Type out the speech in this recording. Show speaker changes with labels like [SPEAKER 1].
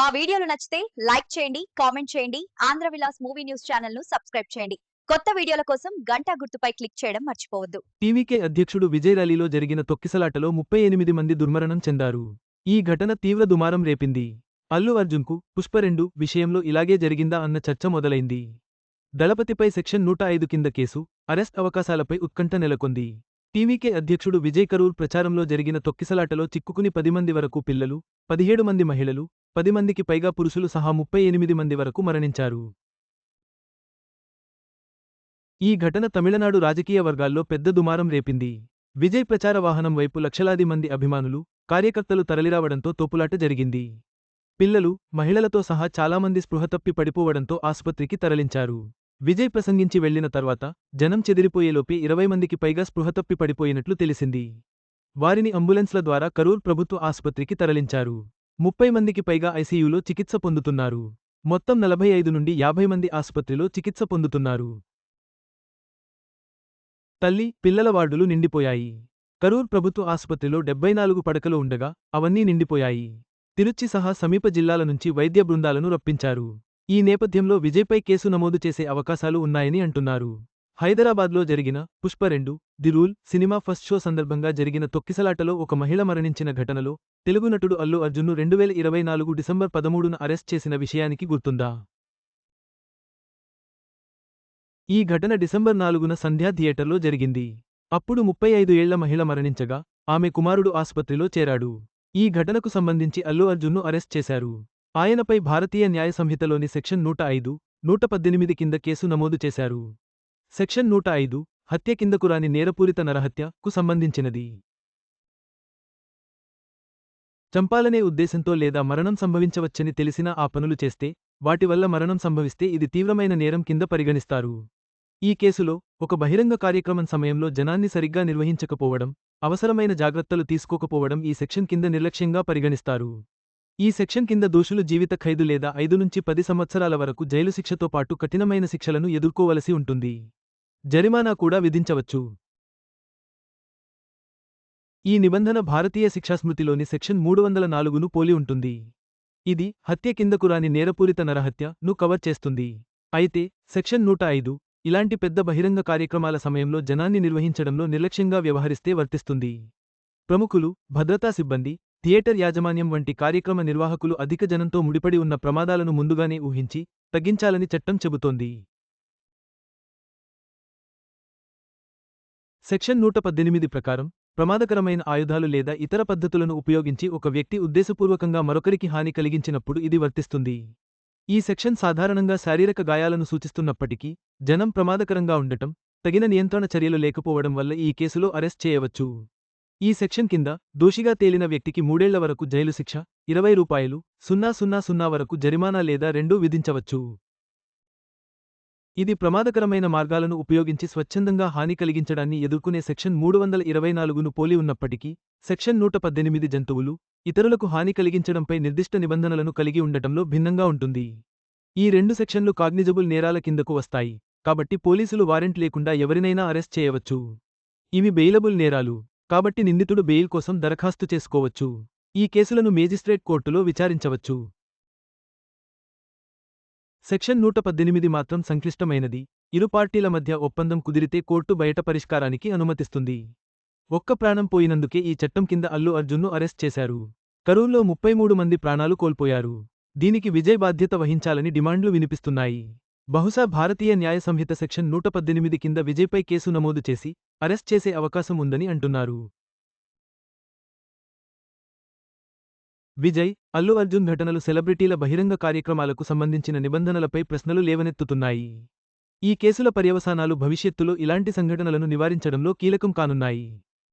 [SPEAKER 1] మా వీడియోలు నచ్చితే లైక్ చేయండి కామెంట్ చేయండి ఆంధ్ర విలాస్ మూవీ న్యూస్ ఛానల్ను సబ్స్క్రైబ్ చేయండి. కొత్త వీడియోల కోసం గంట గుర్తుపై క్లిక్ చేయడం మర్చిపోవద్దు.
[SPEAKER 2] టీవీకే అధ్యక్షుడు విజయ్ ర్యాలీలో జరిగిన తొక్కిసలాటలో ముప్పై ఎనిమిది మంది దుర్మరణం చెందారు. ఈ ఘటన తీవ్ర దుమారం రేపింది. అల్లు అర్జున్కు పుష్పరెండు విషయంలో ఇలాగే జరిగిందా అన్న చర్చ మొదలైంది. దళపతిపై సెక్షన్ నూట ఐదు కింద కేసు అరెస్ట్ అవకాశాలపై ఉత్కంఠ నెలకొంది. టీవీకే అధ్యక్షుడు విజయ్ కరూర్ ప్రచారంలో జరిగిన తొక్కిసలాటలో చిక్కుకుని పది మంది వరకు పిల్లలు పదిహేడు మంది మహిళలు పది మందికి పైగా పురుషులు సహా ముప్పై ఎనిమిది మంది వరకు మరణించారు. ఈ ఘటన తమిళనాడు రాజకీయ వర్గాల్లో పెద్ద దుమారం రేపింది. విజయ్ ప్రచార వాహనం వైపు లక్షలాది మంది అభిమానులు కార్యకర్తలు తరలిరావడంతో తోపులాట జరిగింది. పిల్లలు మహిళలతో సహా చాలామంది స్పృహ తప్పి పడిపోవడంతో ఆసుపత్రికి తరలించారు. విజయ్ ప్రసంగించి వెళ్ళిన తర్వాత జనం చెదిరిపోయేలోపే ఇరవై మందికి పైగా స్పృహతప్పి పడిపోయినట్లు తెలిసింది. వారిని అంబులెన్స్ల ద్వారా కరూర్ ప్రభుత్వ ఆసుపత్రికి తరలించారు. ముప్పై మందికి పైగా ఐసీయూలో చికిత్స పొందుతున్నారు. మొత్తం నలభై ఐదు నుండి యాభై మంది ఆసుపత్రిలో చికిత్స పొందుతున్నారు. తల్లి పిల్లల వార్డులు నిండిపోయాయి. కరూర్ ప్రభుత్వ ఆసుపత్రిలో డెబ్బై నాలుగు పడకలు ఉండగా అవన్నీ నిండిపోయాయి. తిరుచి సహా సమీప జిల్లాల నుంచి వైద్య బృందాలను రప్పించారు. ఈ నేపథ్యంలో విజయ్పై కేసు నమోదు చేసే అవకాశాలు ఉన్నాయని అంటున్నారు. హైదరాబాద్లో జరిగిన పుష్ప రెండు the rule cinema first show సందర్భంగా జరిగిన తొక్కిసలాటలో ఒక మహిళ మరణించిన ఘటనలో తెలుగు నటుడు అల్లు అర్జున్ను రెండు వేల ఇరవై నాలుగు డిసెంబర్ పదమూడున అరెస్ట్ చేసిన విషయానికి గుర్తుందా? ఈ ఘటన డిసెంబర్ నాలుగున సంధ్యా థియేటర్లో జరిగింది. అప్పుడు ముప్పై ఐదు ఏళ్ళ మహిళ మరణించగా ఆమె కుమారుడు ఆసుపత్రిలో చేరాడు. ఈ ఘటనకు సంబంధించి అల్లు అర్జున్ను అరెస్ట్ చేశారు. ఆయనపై భారతీయ న్యాయ సంహితలోని సెక్షన్ నూట ఐదు నూట పద్దెనిమిది కింద కేసు నమోదు చేశారు. సెక్షన్ నూట ఐదు హత్య కిందకు రాని నేరపూరిత నరహత్య కు సంబంధించినది. చంపాలనే ఉద్దేశంతో లేదా మరణం సంభవించవచ్చని తెలిసినా ఆ పనులు చేస్తే వాటి వల్ల మరణం సంభవిస్తే ఇది తీవ్రమైన నేరం కింద పరిగణిస్తారు. ఈ కేసులో ఒక బహిరంగ కార్యక్రమం సమయంలో జనాన్ని సరిగ్గా నిర్వహించకపోవడం అవసరమైన జాగ్రత్తలు తీసుకోకపోవడం ఈ సెక్షన్ కింద నిర్లక్ష్యంగా పరిగణిస్తారు. ఈ సెక్షన్ కింద దోషులు జీవిత ఖైదు లేదా ఐదు నుంచి పది సంవత్సరాల వరకు జైలు శిక్షతో పాటు కఠినమైన శిక్షలను ఎదుర్కోవలసి ఉంటుంది. జరిమానా కూడా విధించవచ్చు. ఈ నిబంధన భారతీయ శిక్షాస్మృతిలోని సెక్షన్ మూడు వందల నాలుగును పోలి ఉంటుంది. ఇది హత్య కిందకు రాని నేరపూరిత నరహత్య ను కవర్ చేస్తుంది. అయితే సెక్షన్ నూట ఐదు ఇలాంటి పెద్ద బహిరంగ కార్యక్రమాల సమయంలో జనాన్ని నిర్వహించడంలో నిర్లక్ష్యంగా వ్యవహరిస్తే వర్తిస్తుంది. ప్రముఖులు భద్రతా సిబ్బంది థియేటర్ యాజమాన్యం వంటి కార్యక్రమ నిర్వాహకులు అధిక జనంతో ముడిపడి ఉన్న ప్రమాదాలను ముందుగానే ఊహించి తగ్గించాలని చట్టం చెబుతోంది. సెక్షన్ నూట పద్దెనిమిది ప్రకారం ప్రమాదకరమైన ఆయుధాలు లేదా ఇతర పద్ధతులను ఉపయోగించి ఒక వ్యక్తి ఉద్దేశపూర్వకంగా మరొకరికి హాని కలిగించినప్పుడు ఇది వర్తిస్తుంది. ఈ సెక్షన్ సాధారణంగా శారీరక గాయాలను సూచిస్తున్నప్పటికీ జనం ప్రమాదకరంగా ఉండటం తగిన నియంత్రణ చర్యలు లేకపోవడం వల్ల ఈ కేసులో అరెస్ట్ చేయవచ్చు. ఈ సెక్షన్ కింద దోషిగా తేలిన వ్యక్తికి మూడేళ్ళ వరకు జైలు శిక్ష ఇరవై రూపాయలు సున్నా సున్నా సున్నా వరకు జరిమానా లేదా రెండూ విధించవచ్చు. ఇది ప్రమాదకరమైన మార్గాలను ఉపయోగించి స్వచ్ఛందంగా హాని కలిగించడాన్ని ఎదుర్కొనే సెక్షన్ మూడు వందల ఇరవై నాలుగును పోలి ఉన్నప్పటికీ సెక్షన్ నూట పద్దెనిమిది జంతువులు ఇతరులకు హాని కలిగించడంపై నిర్దిష్ట నిబంధనలను కలిగి ఉండటంలో భిన్నంగా ఉంటుంది. ఈ రెండు సెక్షన్లు కాగ్నిజబుల్ నేరాల కిందకు వస్తాయి కాబట్టి పోలీసులు వారెంట్ లేకుండా ఎవరినైనా అరెస్ట్ చేయవచ్చు. ఇవి బెయిలబుల్ నేరాలు. కాబట్టి నిందితుడు బెయిల్ కోసం దరఖాస్తు చేసుకోవచ్చు. ఈ కేసులను మేజిస్ట్రేట్ కోర్టులో విచారించవచ్చు. సెక్షన్ నూట పద్దెనిమిది మాత్రం సంక్లిష్టమైనది. ఇరు పార్టీల మధ్య ఒప్పందం కుదిరితే కోర్టు బయట పరిష్కారానికి అనుమతిస్తుంది. ఒక్క ప్రాణం పోయినందుకే ఈ చట్టం కింద అల్లు అర్జున్ను అరెస్ట్ చేశారు. కరూర్లో ముప్పై మూడు మంది ప్రాణాలు కోల్పోయారు. దీనికి విజయ్ బాధ్యత వహించాలని డిమాండ్లు వినిపిస్తున్నాయి. బహుశా భారతీయ న్యాయ సంహిత సెక్షన్ నూట పద్దెనిమిది కింద విజయ్పై కేసు నమోదు చేసి అరెస్ట్ చేసే అవకాశం ఉందని అంటున్నారు. విజయ్ అల్లు అర్జున్ ఘటనలు సెలబ్రిటీల బహిరంగ కార్యక్రమాలకు సంబంధించిన నిబంధనలపై ప్రశ్నలు లేవనెత్తుతున్నాయి. ఈ కేసుల పర్యవసానాలు భవిష్యత్తులో ఇలాంటి సంఘటనలను నివారించడంలో కీలకం కానున్నాయి.